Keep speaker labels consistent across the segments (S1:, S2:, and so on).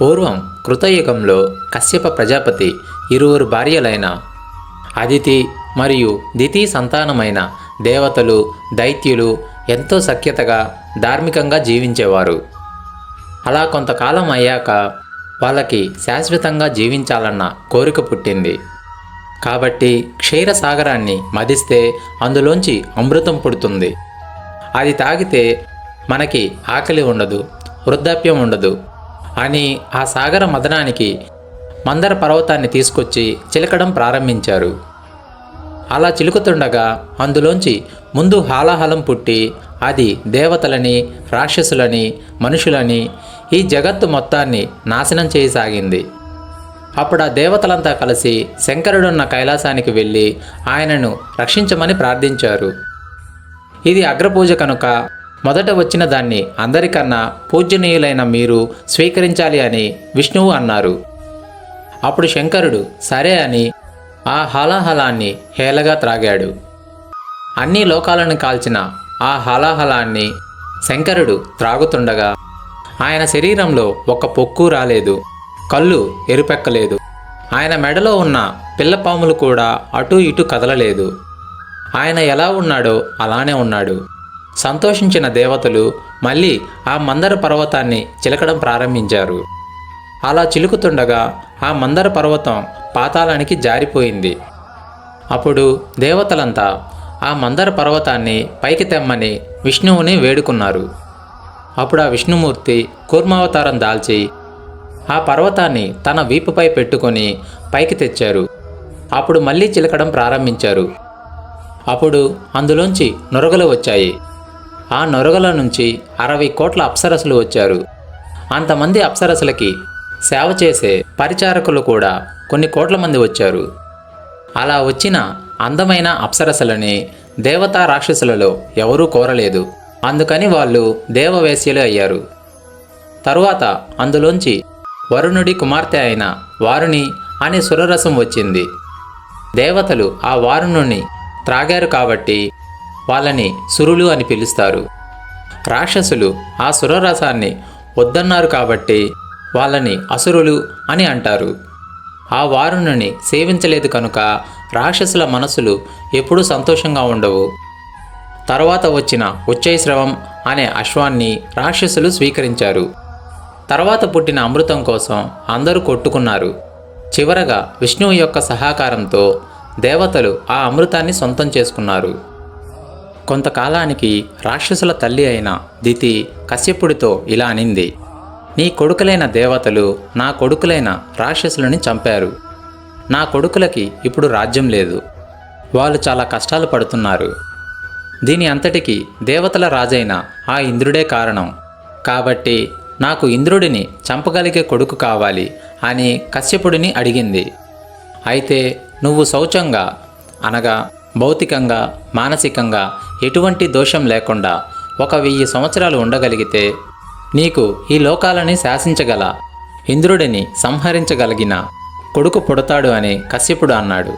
S1: పూర్వం కృతయుగంలో కశ్యప ప్రజాపతి ఇరువురు భార్యలైన అదితి మరియు దితి సంతానమైన దేవతలు దైత్యులు ఎంతో సఖ్యతగా ధార్మికంగా జీవించేవారు. అలా కొంతకాలం అయ్యాక వాళ్ళకి శాశ్వతంగా జీవించాలన్న కోరిక పుట్టింది. కాబట్టి క్షీరసాగరాన్ని మదిస్తే అందులోంచి అమృతం పుడుతుంది. అది తాగితే మనకి ఆకలి ఉండదు వృద్ధాప్యం ఉండదు. అని ఆ సాగర మదనానికి మందర పర్వతాన్ని తీసుకొచ్చి చిలకడం ప్రారంభించారు. అలా చిలుకుతుండగా అందులోంచి ముందు హాలాహలం పుట్టి అది దేవతలని రాక్షసులని మనుషులని ఈ జగత్తు మొత్తాన్ని నాశనం చేయసాగింది. అప్పుడు ఆ దేవతలంతా కలిసి శంకరుడున్న కైలాసానికి వెళ్ళి ఆయనను రక్షించమని ప్రార్థించారు. ఇది అగ్రపూజ కనుక మొదట వచ్చిన దాన్ని అందరికన్నా పూజనీయులైన మీరు స్వీకరించాలి అని విష్ణువు అన్నారు. అప్పుడు శంకరుడు సరే అని ఆ హలాహలాన్ని హేళగా త్రాగాడు. అన్ని లోకాలను కాల్చిన ఆ హలాహలాన్ని శంకరుడు త్రాగుతుండగా ఆయన శరీరంలో ఒక పొక్కు రాలేదు కళ్ళు ఎరుపెక్కలేదు. ఆయన మెడలో ఉన్న పిల్లపాములు కూడా అటూ ఇటు కదలలేదు. ఆయన ఎలా ఉన్నాడో అలానే ఉన్నాడు. సంతోషించిన దేవతలు మళ్ళీ ఆ మందర పర్వతాన్ని చిలకడం ప్రారంభించారు. అలా చిలుకుతుండగా ఆ మందర పర్వతం పాతాళానికి జారిపోయింది. అప్పుడు దేవతలంతా ఆ మందర పర్వతాన్ని పైకి తెమ్మని విష్ణువుని వేడుకున్నారు. అప్పుడు ఆ విష్ణుమూర్తి కూర్మావతారం దాల్చి ఆ పర్వతాన్ని తన వీపుపై పెట్టుకొని పైకి తెచ్చారు. అప్పుడు మళ్ళీ చిలకడం ప్రారంభించారు. అప్పుడు అందులోంచి నొరగలు వచ్చాయి. ఆ నొరగల నుంచి అరవై కోట్ల అప్సరసులు వచ్చారు. అంతమంది అప్సరసులకి సేవ చేసే పరిచారకులు కూడా కొన్ని కోట్ల మంది వచ్చారు. అలా వచ్చిన అందమైన అప్సరసలని దేవతా రాక్షసులలో ఎవరూ కోరలేదు. అందుకని వాళ్ళు దేవవేశ్యలు అయ్యారు. తరువాత అందులోంచి వరుణుడి కుమార్తె అయిన వారుని అనే సురరసం వచ్చింది. దేవతలు ఆ వారుణుని త్రాగారు కాబట్టి వాళ్ళని సురులు అని పిలుస్తారు. రాక్షసులు ఆ సురరసాన్ని వద్దన్నారు కాబట్టి వాళ్ళని అసురులు అని అంటారు. ఆ వారుణుని సేవించలేదు కనుక రాక్షసుల మనసులు ఎప్పుడూ సంతోషంగా ఉండవు. తర్వాత వచ్చిన ఉచ్చైశ్రవం అనే అశ్వాన్ని రాక్షసులు స్వీకరించారు. తర్వాత పుట్టిన అమృతం కోసం అందరూ కొట్టుకున్నారు. చివరగా విష్ణువు యొక్క సహకారంతో దేవతలు ఆ అమృతాన్ని సొంతం చేసుకున్నారు. కొంతకాలానికి రాక్షసుల తల్లి అయిన దితి కశ్యపుడితో ఇలా అనింది నీ కొడుకులైన దేవతలు నా కొడుకులైన రాక్షసులని చంపారు. నా కొడుకులకి ఇప్పుడు రాజ్యం లేదు. వాళ్ళు చాలా కష్టాలు పడుతున్నారు. దీని అంతటికి దేవతల రాజైన ఆ ఇంద్రుడే కారణం. కాబట్టి నాకు ఇంద్రుడిని చంపగలిగే కొడుకు కావాలి అని కశ్యపుడిని అడిగింది. అయితే నువ్వు శౌచంగా అనగా భౌతికంగా మానసికంగా ఎటువంటి దోషం లేకుండా ఒక వెయ్యి సంవత్సరాలు ఉండగలిగితే నీకు ఈ లోకాలని శాసించగల ఇంద్రుడిని సంహరించగలిగిన కొడుకు పుడతాడు అని కశ్యపుడు అన్నాడు.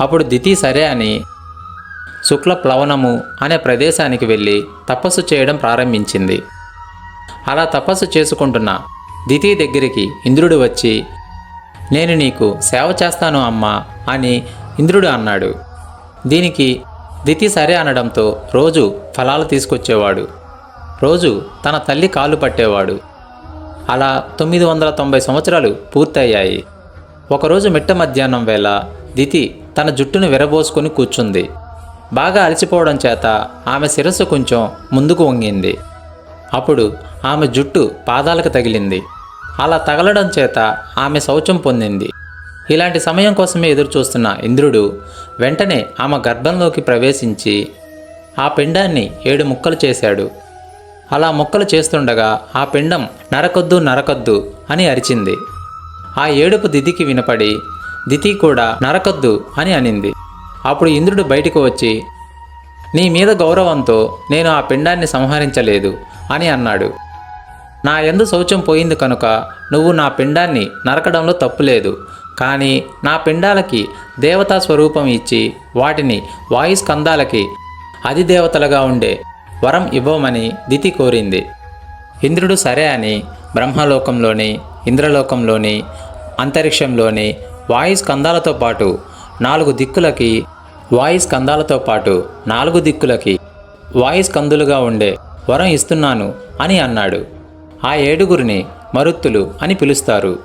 S1: అప్పుడు దితి సరే అని శుక్ల ప్లవనము అనే ప్రదేశానికి వెళ్ళి తపస్సు చేయడం ప్రారంభించింది. అలా తపస్సు చేసుకుంటున్న దితి దగ్గరికి ఇంద్రుడు వచ్చి నేను నీకు సేవ చేస్తాను అమ్మా అని ఇంద్రుడు అన్నాడు. దీనికి దితి సరే అనడంతో రోజు ఫలాలు తీసుకొచ్చేవాడు. రోజు తన తల్లి కాలు పట్టేవాడు. అలా తొమ్మిది వందల తొంభై సంవత్సరాలు పూర్తయ్యాయి. ఒకరోజు మిట్ట మధ్యాహ్నం వేళ దితి తన జుట్టును విరబోసుకొని కూర్చుంది. బాగా అలసిపోవడం చేత ఆమె శిరస్సు కొంచెం ముందుకు వంగింది. అప్పుడు ఆమె జుట్టు పాదాలకు తగిలింది. అలా తగలడం చేత ఆమె శౌచం పొందింది. ఇలాంటి సమయం కోసమే ఎదురు చూస్తున్న ఇంద్రుడు వెంటనే ఆమె గర్భంలోకి ప్రవేశించి ఆ పిండాన్ని ఏడు ముక్కలు చేశాడు. అలా ముక్కలు చేస్తుండగా ఆ పిండం నరకొద్దు నరకొద్దు అని అరిచింది. ఆ ఏడుపు దితికి వినపడి దితి కూడా నరకొద్దు అని అనింది. అప్పుడు ఇంద్రుడు బయటికి వచ్చి నీ మీద గౌరవంతో నేను ఆ పిండాన్ని సంహరించలేదు అని అన్నాడు. నా ఎందు శౌచం పోయింది కనుక నువ్వు నా పిండాన్ని నరకడంలో తప్పులేదు. కానీ నా పిండాలకి దేవతా స్వరూపం ఇచ్చి వాటిని వాయుస్కందాలకి అధిదేవతలుగా ఉండే వరం ఇవ్వమని దితి కోరింది. ఇంద్రుడు సరే అని బ్రహ్మలోకంలోని ఇంద్రలోకంలోని అంతరిక్షంలోని వాయు స్కందాలతో పాటు నాలుగు దిక్కులకి వాయు స్కందాలతో పాటు నాలుగు దిక్కులకి వాయు స్కందులుగా ఉండే వరం ఇస్తున్నాను అని అన్నాడు. ఆ ఏడుగురిని మరుత్తులు అని పిలుస్తారు.